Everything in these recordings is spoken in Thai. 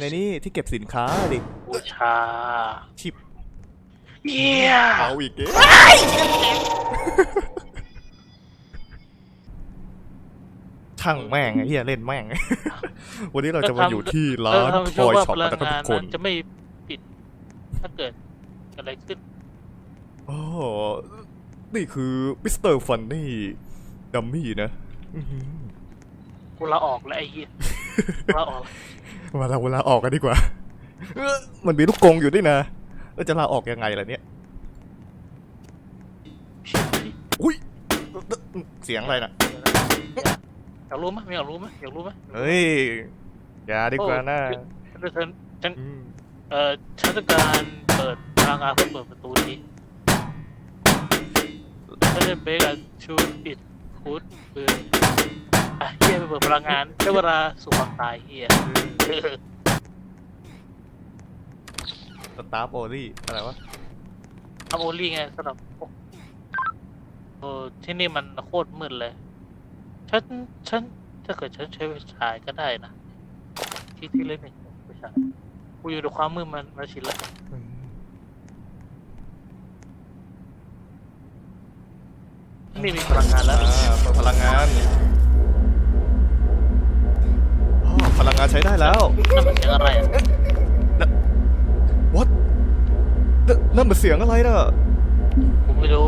ในนี้ที่เก็บสินค้าดิบูชาชิบเยี่ยเอาอีกเด้ช่างแม่งไอ้เหี้ยเล่นแม่ง วันนี้เราจะมาอยู่ที่ร้านเออททำอยว่าช็อปพลักันงนะครับงาทุนกคนนั้นจะไม่ปิด ถ้าเกิดอะไรขึ้นโอ้นี่คือมิสเตอร์ฟันนี่ดัมมี่นะอื้อหือกูลาออกแล้วไอ้เหี้ยกูลาออกแล้ว มาเราเวลาออกกันดีกว่าเอ้อมันมีลูกกรงอยู่ด้วยนะ แล้วจะลาออกยังไงล่ะเนี่ย อุ้ย เสียงอะไรน่ะ อยากรู้ไหมไม่อยากรู้ไหมอยากรู้ไหมเฮ้ย อย่าดีกว่านะฉันฉันฉันอืมเอ่อฉันต้องการเปิดพลังงานเพื่อเปิดประตูนี้ฉันจะเบรกอะชูปิดพุทเปิด อะเฮียไปเปิดพลังงานได้เวลาสู่ความตายเฮียสตาร์โอลี่อะไรวะทำโอลี่ไงสำหรับพวกเออที่นี่มันโคตรมืดเลย ฉัน ฉัน ถ้าเกิดฉันใช้ไฟฉายก็ได้นะ ที่ที่เล่นหนึ่งไฟฉายกูอยู่ในความมืดมันมาชินแล้วอืมนี่มีพลังงานแล้ว อ่าเปิดพลังงาน ลังงานใช้ได้แล้วนั่นมันเสียงอะไรอะ what นั่นนั่นมันเสียงอะไรน่ะผมไม่รู้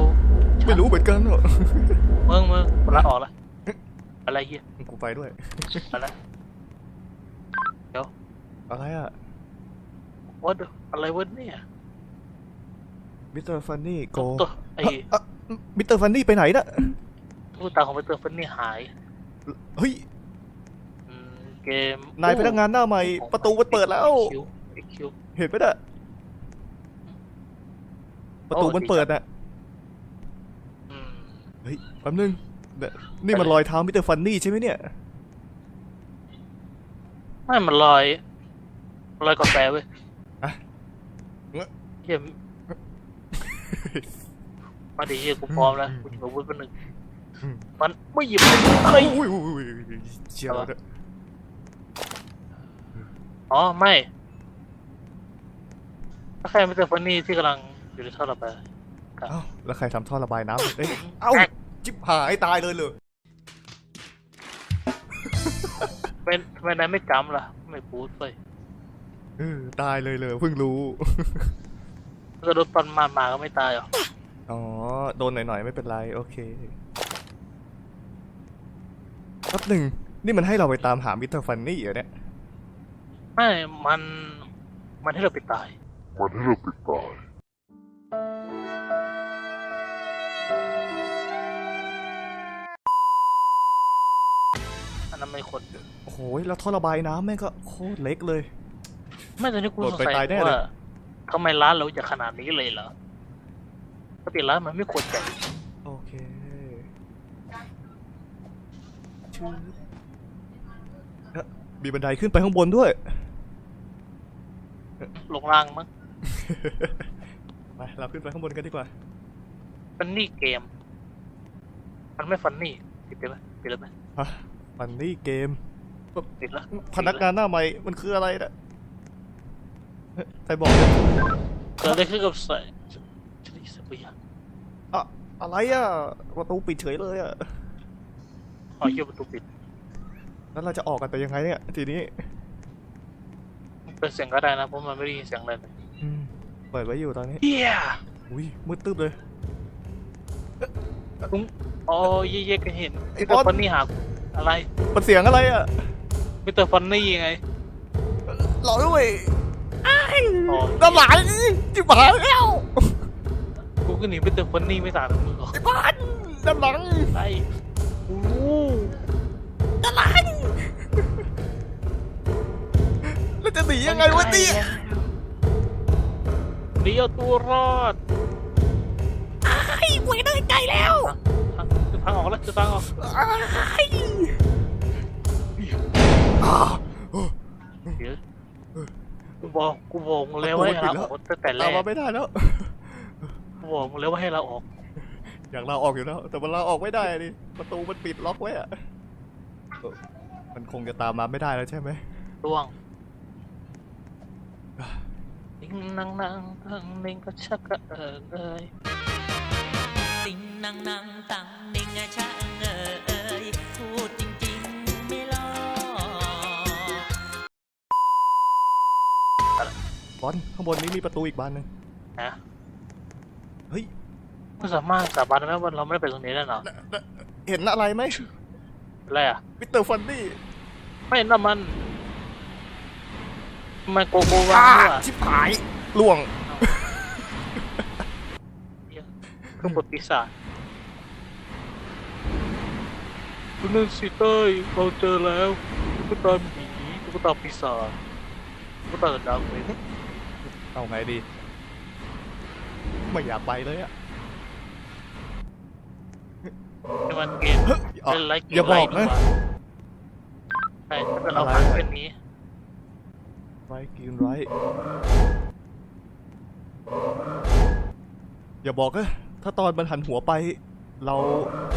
ไม่รู้เหมือนกันอะมึงมึงกูลาออกละอะไรเฮียกูไปด้วยอะไรอะไรอะ what the อะไรวะเนี่ยมิสเตอร์ฟันนี่โกตัวไอ้มิสเตอร์ฟันนี่ไปไหนน่ะตู้ตาของไปเตอร์ฟันนี่หาย เฮ้ยอืมเกมนายพนักงานหน้าใหม่ ประตูมันเปิดแล้ว คิวไอ้คิวเห็นไหมน่ะประตูมันเปิดน่ะอืมเฮ้ยแป๊บนึงเนี่ยนี่มันรอยเท้ามิสเตอร์ฟันนี่ใช่ไหมเนี่ย ไม่มันลอยลอยกาแฟเว้ยอะเฮียมาดิเฮียกูพร้อมแล้วกูจะอาวุธเป็นหนึ่งอืมมันไม่หยิบอะไรอุ้ยอุ้ยอุ้ยอุ้ยเชียวเนี่ย อ๋อ ไม่ถ้าใครไม่เจอฟันนี่ที่กำลังอยู่ในท่อระบายเอ้าแล้วใครทำท่อระบายน้ำเอ้ยเอ้าจิบหายตายเลยเลยเป็นทำไมนายไม่จำล่ะ ไม่พูดเลยเออตายเลยเลยเพิ่งรู้ถ้าเกิดโดนปันมามาก็ไม่ตายหรอ อ๋อ โดนหน่อยๆ ไม่เป็นไร โอเคแป๊บหนึ่งนี่มันให้เราไปตามหามิสเตอร์ฟันนี่เหรอเนี่ย ไม่มัน มันให้เราไปตาย มันให้เราติดตาย อันนั้นไม่คนโอ้โหแล้วท่อระบายน้ำแม่งก็โคตรเล็กเลย ไม่ตอนนี้กูโดสนงไปสัยตายแน่เลยว่าทำไมร้านเราจะขนาดนี้เลยเหรอปกติร้านมันไม่ควรใหญ่โอเคชื่อเอ๊ะมีบันไดขึ้นไปข้างบนด้วย ลงล่างมั้ง ไปเราขึ้นไปข้างบนกันดีกว่า ฟันนี่เกม มันไม่ฟันนี่ปิดได้ไหมปิดแล้วไหมฮะฟันนี่เกม ปิดแล้วพนักงานหน้าใหม่มันคืออะไรนะเอ๊ะใครบอกเนี่ยเกิดอะไรขึ้นกับใส่ฉันได้ยินเสียงบางอย่างอะอะไรอะประตูปิดเฉยเลยอะอ๋อเยี่ยประตูปิด แล้วเราจะออกกันไปยังไงเนี่ย ทีนี้ เป็นเสียงก็ได้นะเพราะมันไม่ได้ยินเสียงอะไรเลยอืมเปิดไว้อยู่ตอนนี้เฮียอุ้ยมืดตึ๊บเลยอ๋อเย่ๆก็เห็นไอ้มิสเตอบอร์สฟันนี่หาอะไรมันเสียงอะไรอะมิสเตอร์ฟันนี่ไงหลอด้วยอ๋อด้านหลังจิบหายแล้วกูก็หนีมิสเตอร์ฟันนี่ไม่ต่างจากมึงหรอกไอ้บ้านด้านหลัง ไอ้โอ้ หนียังไงวะเนี่ยหนีเอาตัวรอดไอ้เวรได้ใจแล้วทางจะทางออกแล้วจะทางออกไอ้อ่าโอ้เดี๋ยวกูบอกกูบอกมึงแล้วว่าให้เราออกตั้งแต่แรตามกมาไม่ได้แล้วกูบอกมึงแล้วว่าให้เราออกอยากลาออกอยู่แล้วแต่มันลาออกไม่ได้ดิประตูมันปิดล็อกไว้อะเออมันคงจะตามมาไม่ได้แล้วใช่ไหมร่วง นิ่งนั่งนั่งนั่งนิ่งก็ชักกระเอิงเอ้ยติงนังนังตังนิงอะชะเอิงเอ่ยพูดจริงๆไม่หลอกบอลข้างบนนี้มีประตูอีกบานหนึ่งนะเฮ้ยไม่สามารถสาบานได้ไหมว่าเราไม่ได้ไปตรงนี้แน่นอนน่ะน่ะเห็นอะไรไหมอะไรอะมิสเตอร์ฟันนี่ไม่น่ามัน มันโกโกวาอ้าด้วยชิบหายล่วงเครื่องบดปีศาจคุณนึกสิเต้ยเราเจอแล้วตุ๊กตาหมีตุ๊กตาปีศาจตุ๊กตาดาวเมนเอาไงดี ไม่อยากไปเลยอะนี่มันเกมเฮ้ยอะเล่นไลค์อย่าบอกนะใช่ถ้าเกิดเราผ่านเป็นนี้ ไรกินไรอย่าบอกนะถ้าตอนมันหันหัวไป เรา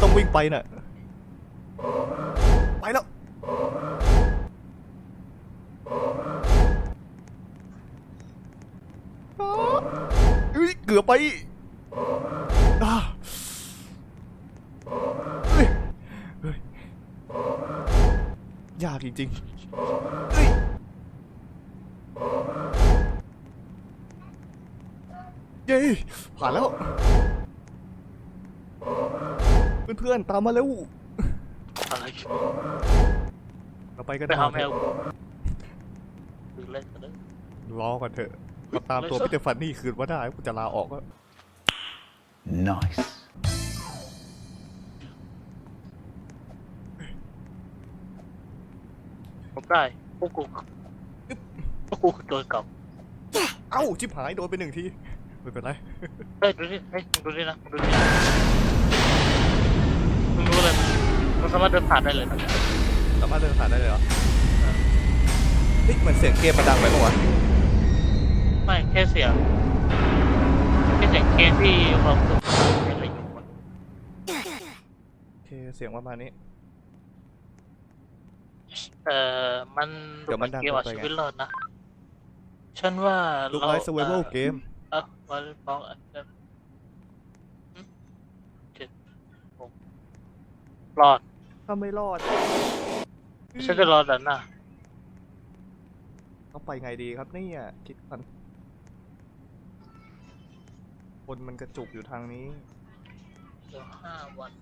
ต้องวิ่งไปน่ะ ไปแล้ว เอ้ยเกือบไปอ่าเฮ้ยเฮ้ยยากจริงๆ เฮ้ยเย้ผ่านแล้ว เพื่อนๆตามมาเร็วอะไรเราไปกันไปหาแมเถวอะหรือเล่นกันเลย รอก่อนเถอะมาตามตัวพีเตอร์ฟันนี่คืนว่าได้กูจะลาออกแล้ว Nice. ผมได้พวกกูพวกกูคือโดนกลับเอ้าชิบหายโดนไปหนึ่งที ไม่เป็นไร เฮ้ยดูนี่เฮ้ยมึงดูนี่นะมึงดูนี่มึงรู้เลยมันสามารถเดินผ่านได้เลยนะสามารถเดินผ่านได้เลยเหรอเฮ้ยเหมือนเสียงเกมมันดังไปปะวะไม่แค่เสียงแค่เสียงเกมที่ความสุขเป็นอะไรอยู่อะโอเคเสียงประมาณนี้ เอ่อมันเดี๋ยวมันดังเกมเอาเกินไปไงชีวิตรอดนะฉันว่าลูกเราไลฟ์สวเวอร์เกมเออ วันสองอันเดิมหึเจ็ดหกรอด ถ้าไม่รอดฉันจะรอดันหน้าต้องไปไงดีครับเนี่ยคิดกันคนมันกระจุกอยู่ทางนี้เดี๋ยวห้าวัน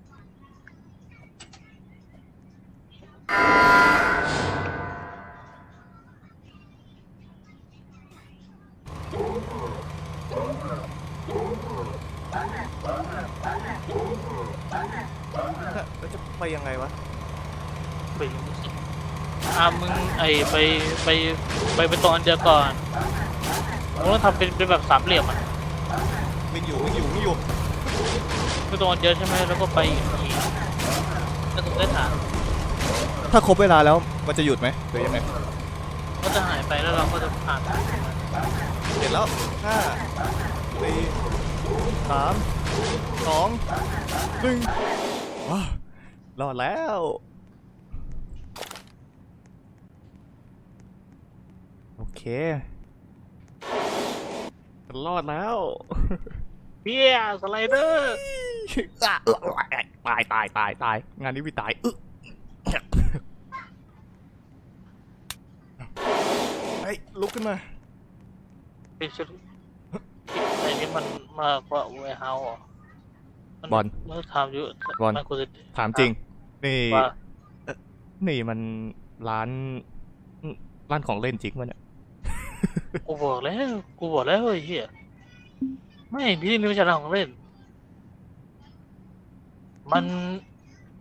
แล้วจะไปยังไงวะ ไปรู้สึกอ่ามึงไอไปไปไปไปตรงอันเดียวก่อนมึงต้องทำเป็นเป็นแบบสามเหลี่ยมอะวิ่งอยู่วิ่งอยู่วิ่งอยู่ไปตรงอันเดียวใช่ไหมแล้วก็ไปอีกทีแล้วตรงได้ฐานถ้าครบเวลาแล้วมันจะหยุดไหมหรือยังไงก็จะหายไปแล้วเราก็จะผ่านเห็นแล้วห้าสี่สามสองหนึ่งว้าวรอดแล้ว โอ เครอดแล้วเฮียสไลเดอร์อะตายตายตายตายงานนี้วิตายอึ๊ะเฮ้ยลุกขึ้นมาเป็นชุดในนี้มันมากกว่าเวเฮาส์อะมันบอลมันทำอยู่บอลมันควรจะถามจริง นี่ว่านี่มันร้าน ร้านของเล่นจริงวะเนี่ย กูบอกแล้ว กูบอกแล้วไอ้เฮียไม่ที่นี่ไม่ใช่ของเล่น มัน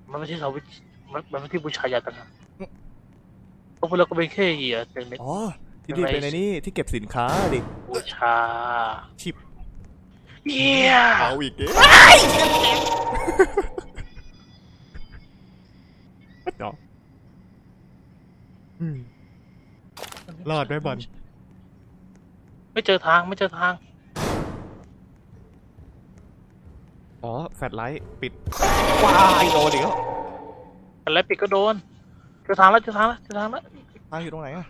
มันไม่ใช่สาวิชมันมันไม่ใช่บูชายาต่างหากพวกเราก็เป็นแค่เหี้ยเด็กอ๋อ ที่นี่เป็นในนี่ที่เก็บสินค้าดิๆบูชาชิปเหี้ยเอาอีกเกเนาะอืมรอดไหมบอล ไม่เจอทางไม่เจอทาง อ๋อ แฟลชไลท์ปิด ว้ายโดนอีกแล้วอะไรปิดก็โดนเจอทางแล้วเจอทางแล้วเจอทางแล้วตายอยู่ตรงไหนอะ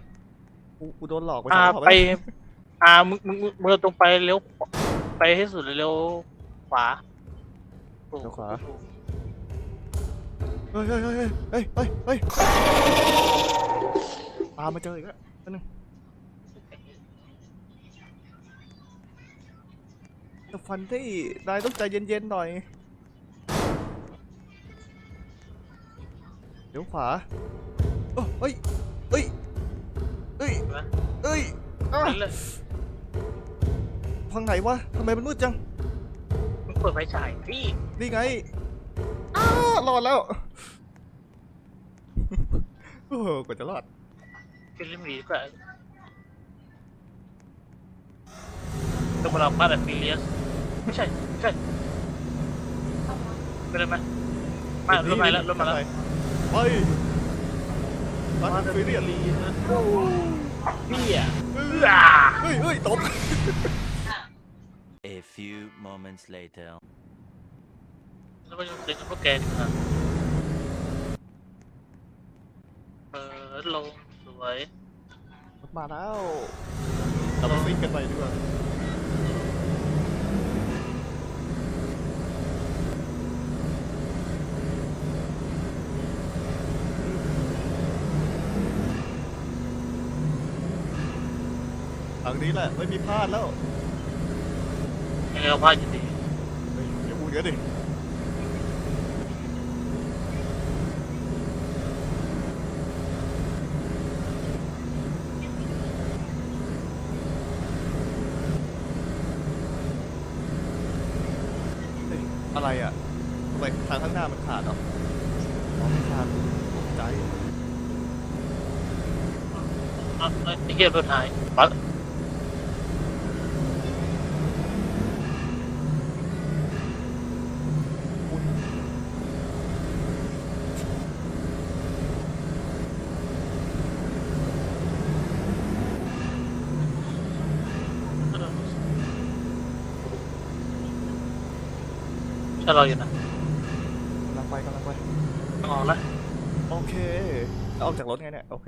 กูกูโดนหลอกไปอ่าสองรอบไปแล้วอ่ามึงมึงมึงมึงตรงไปเลี้ยวขวาไปให้สุดเลยเลี้ยวขวาเลี้ยวขวาเฮ้ยเฮ้ยเฮ้ยเฮ้ยเฮ้ยเฮ้ยตามมาเจออีกแล้วแป๊บนึงแต่ ฟันที่นายต้องใจเย็นๆหน่อย เดี๋ยวขวาโอ้เฮ้ยเฮ้ยเฮ้ยเห็นไหมเฮ้ยอะนั่นแหละทางไหนวะทำไมมันมืดจัง มึงเปิดไฟฉายพี่นี่ไงอ้ารอดแล้ว โอ้โหกว่าจะรอดฟิลิมรีก็ ต้องมาลองบ้านแบบฟิเลียสไม่ใช่ไม่ใช่ไปเลยไหมมารถมาแล้วรถมาแล้วไปมาฟิเรียนพี่อะเฮ้ยเฮ้ยตบ A few moments later. แล้วก็ยังเจอกับพวกแกดีกว่าเออลงสวยรถมาแล้วเราไปซิ่งกันไปดีกว่า นี้แหละ ไม่มีพลาดแล้วยังไงก็พลาดอยู่ดีเฮ้ยอย่าพูดกันดิเฮ้ยอะไรอะทำไมทางข้างหน้ามันขาดเหรออ๋อไม่ขาดตกใจ อะไอ้เหี้ยรถหายปั๊บ ใช่ เราอยู่นะกำลังไปกำลังไปต้องออกแล้วโอเคเอาออกจากรถไงเนี่ยโอเค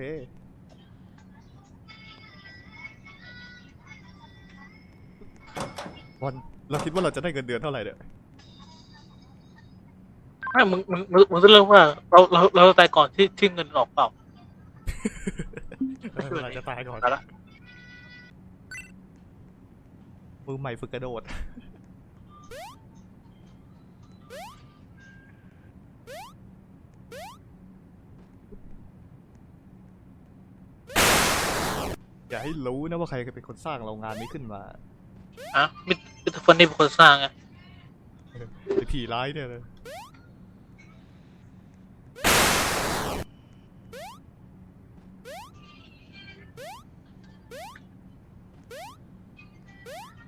บอลเราคิดว่าเราจะได้เงินเดือนเท่าไหร่เนี่ยไม่มึงมึงมึงมึงต้องเลือกว่าเราเราเราตายก่อนที่ที่เงินออกเปล่า เออเราจะตายก่อนตายละ มือใหม่ฝึกกระโดด อย่าให้รู้นะว่าใครเป็นคนสร้างโรงงานนี้ขึ้นมาอะมิมิตรฟันนี่เป็นคนสร้างไงไอผีร้ายเนี่ยนะ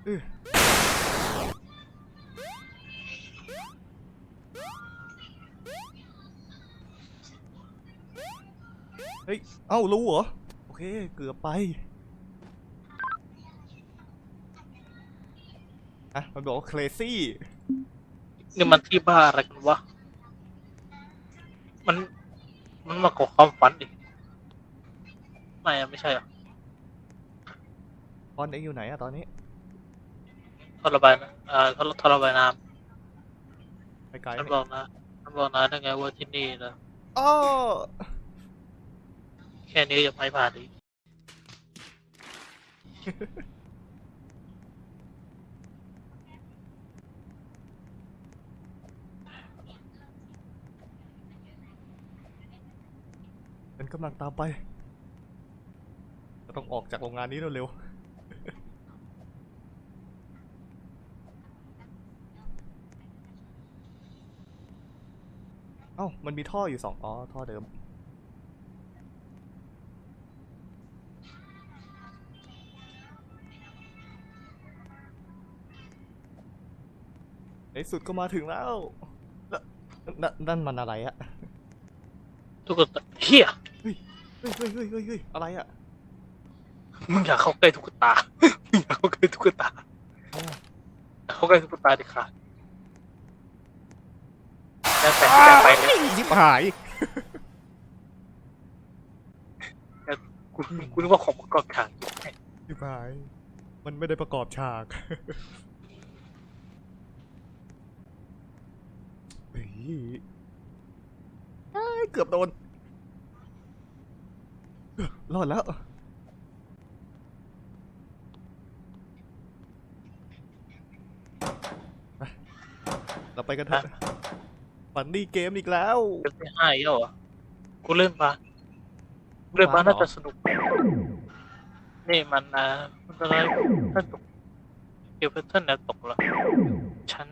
เออเฮ้ย เอ้ารู้เหรอ โอเค เกือบไป อะมันบอกว่า crazy นี่มันที่บ้าอะไรกันวะ มัน มันมาก่อความฝันอีกไม่อะไม่ใช่อะบอลเองอยู่ไหนอะตอนนี้ท่อระบายนะอ่าท่อท่อระบายน้ไปไกลำฉันไหมบอกนะฉันบอกนะได้ไงว่าที่นี่นะอ้อแค่นี้ยังไม่ผ่านอีก นกำลังตามไปเราต้องออกจากโรงงานนี้เร็วๆ เอ้า มันมีท่ออยู่สองอ๋อ ท่อเดิม ในสุดก็มาถึงแล้วนั่นนั่นมันอะไรอะทุกคนเฮีย ฮ้ยเฮ้ยเฮ้ยเฮ้ยเฮ้ยอะไรอะมึงอยากเข้าใกล้ตุ๊กตามึงอยากเข้าใกล้ตุ๊กตาอ๋ออยากเข้าใกล้ตุ๊กตาดิค่ะแล้วแต่แต่ไปเลยยิบหาย กูกูนึกว่าของมังกรขางยิบหาย มันไม่ได้ประกอบฉากเฮ้ยเอ้ยเกือบโดน รอดแล้วไปเราไปกันเถอะฝันดีเกมอีกแล้วเป็นไปห้าอีกแล้วเหรอกูเล่นมาเล่นมามาเหรอน่าจะสนุก นี่มันอ่ามันอะไรถ้าตกเกี่ยวกับท่านเนี่ยตกแล้วฉัน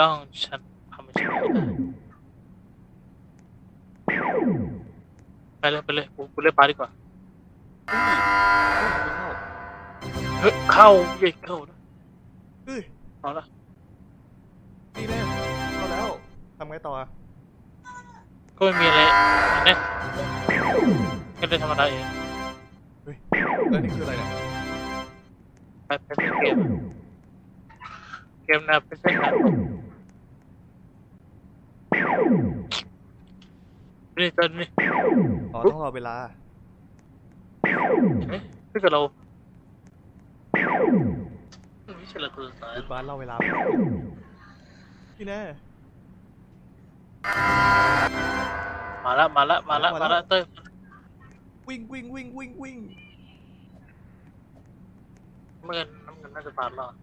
ต้องฉันทำให้ฉันไม่ได้ไปเลยไปเลยกูกูเล่นปลาดีกว่า เฮ้ยเข้าเย้เข้านะเฮ้ยเอาละนี่แน่เข้าแล้วทำไงต่ออะก็ไม่มีอะไรเนี่ยแค่เล่นธรรมดาเองเฮ้ยแล้วนี่คืออะไรเนี่ยไปไปเล่นเกมเกมนะเป็นเส้นทางนี่ตอนนี้อ๋อต้องรอเวลาเอ๊ะ ถ้าเกิดเราไม่ใช่เราตัวสายบุญบ้านเล่าเวลาพี่แน่มาละมาละมาละมามาละละเต้ยวิ่งวิ่งวิ่งวิ่งวิ่งน้ำเงินน้ำเงินน่าจะผ่านรอด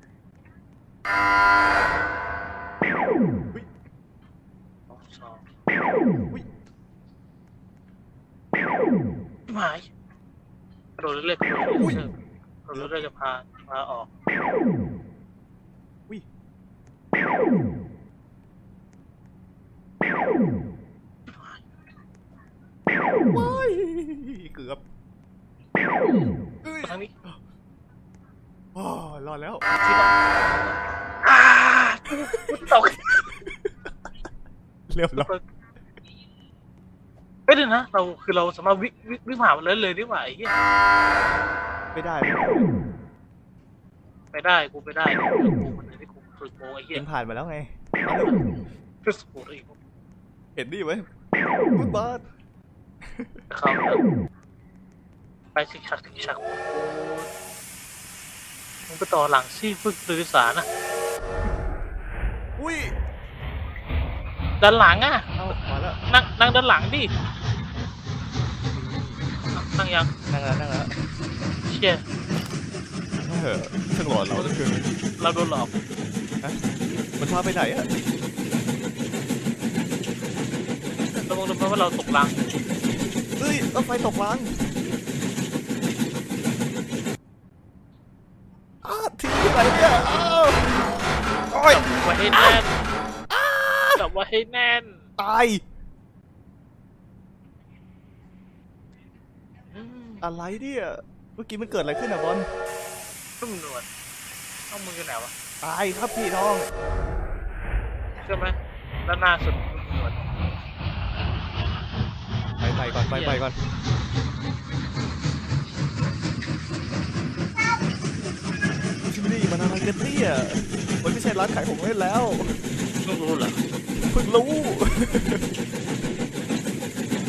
อุ๊ยสองสองอุ๊ยหายกระ โดดเรื่อยๆกระโดดอุ๊ยเรื่อยๆกระโดดเรื่อยๆจะพาพาออกวิว้ายเกือบเอ้ยทางนี้อ๋อรอดแล้วอ้ากูตกเรียบร้อย ไม่ได้นะ เราคือเราสามารถวิ่งวิ่งวิ่งผ่านมันเลยเลยดีกว่าไอ้เหี้ยไม่ได้ไปได้กูไปได้กูมันเลยที่กูฝึกโมไอ้เหี้ยยังผ่านมาแล้วไงมาเร็วคือสปูดอีกเห็นนี่ไหมบุญบ้านเข้าแล้วไปสิชักสิชักมึงไปต่อหลังซี่ฝึกโดยสารนะอุ้ยด้านหลังอะ เอ้ามาแล้ว นั่งนั่งด้านหลังดิ นั่งยังนั่งแล้วนั่งแล้วเชี่ยเออช่างหล่อเราเหลือเกินเราโดนหลอกมันพาไปไหนอะเรามองดูว่าเราตกหลังเฮ้ยรถไฟตกรางอ้าทิ้งที่ไหนเนี่ยอ้าวโอ้ยจับไว้ให้แน่นจับไว้ให้แน่นตาย อืมอะไรเนี่ย เมื่อกี้มันเกิดอะไรขึ้นอะบอลนุ่มนวลต้องมือกันไหนวะตายครับพี่น้องใช่ไหมด้านหน้าสุดนุ่มนวลไปไปก่อนไปไปก่อนที่นี่มันอะไรกันเนี่ยมันไม่ใช่ร้านขายของเล่นแล้วเพิ่งรู้เหรอเพิ่งรู้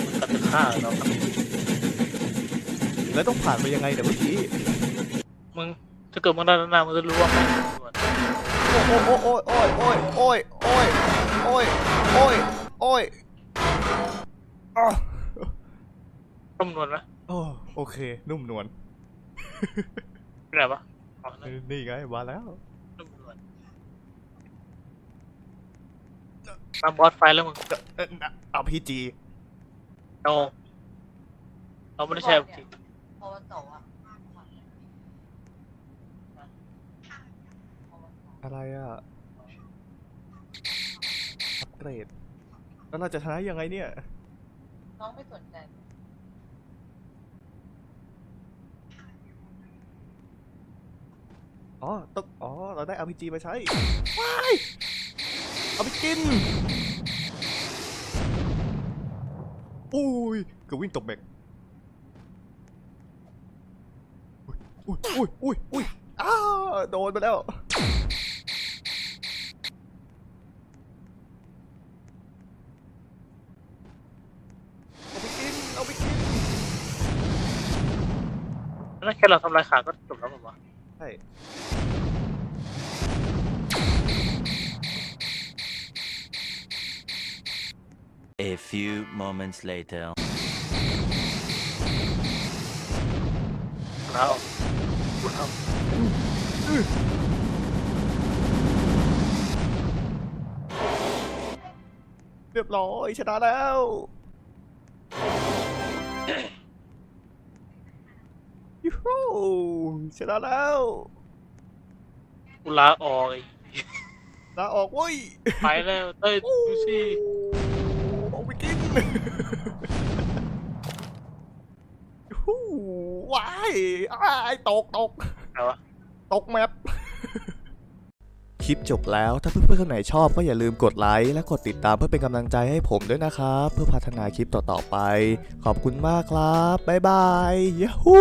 มันกัดจะฆ่าเราครับ แล้วต้องผ่านไปยังไงเนี่ยเมื่อกี้มึงถ้าเกิดมึงด้านหน้ามึงจะรู้ว่าแม่งนุ่มนวลโอ้โอ้โอ้โอ้ยโอ้ยโอ้ยโอ้ยโอ้ยโอ้ยโอ้ยอ้อนุ่มนวลไหมโอ้โอเค นุ่มนวลเป็นไงวะอ๋อนั่นนี่ไงมาแล้วนุ่มนวลมาบอสไฟแล้วมึงเอาพีจีโนเราไม่ได้ใช้จริง โอโตะอะไรอะ อัปเกรด แล้วเราจะชนะยังไงเนี่ย น้องไม่สนใจอ๋อต้องอ๋อ เราได้ RPG มาใช้ว้ายเอาไปกิน อุ้ยเกือบวิ่งตกเบรก อุ้ยอุ้ยอุ้ยอุ้ยอ้าโดนไปแล้ว เอาไปกิน เอาไปกินแล้วแค่เราทำลายขาก็จบแล้วผมว่าใช่ช่ A few moments later. แล้ว เรียบร้อยชนะแล้ว ยูฮูชนะแล้วกูลาออกไอ้ลาออกเว้ย ไปแล้วเต้ยดูสิออกไปกินยูฮู ว้ายอ้ายตกตกอะไรวะ ตกแมป คลิปจบแล้วถ้าเพื่อนๆคนไหนชอบก็อย่าลืมกดไลค์และกดติดตามเพื่อเป็นกำลังใจให้ผมด้วยนะครับ เพื่อพัฒนาคลิปต่อๆไป ขอบคุณมากครับ บ๊ายบายย a ฮู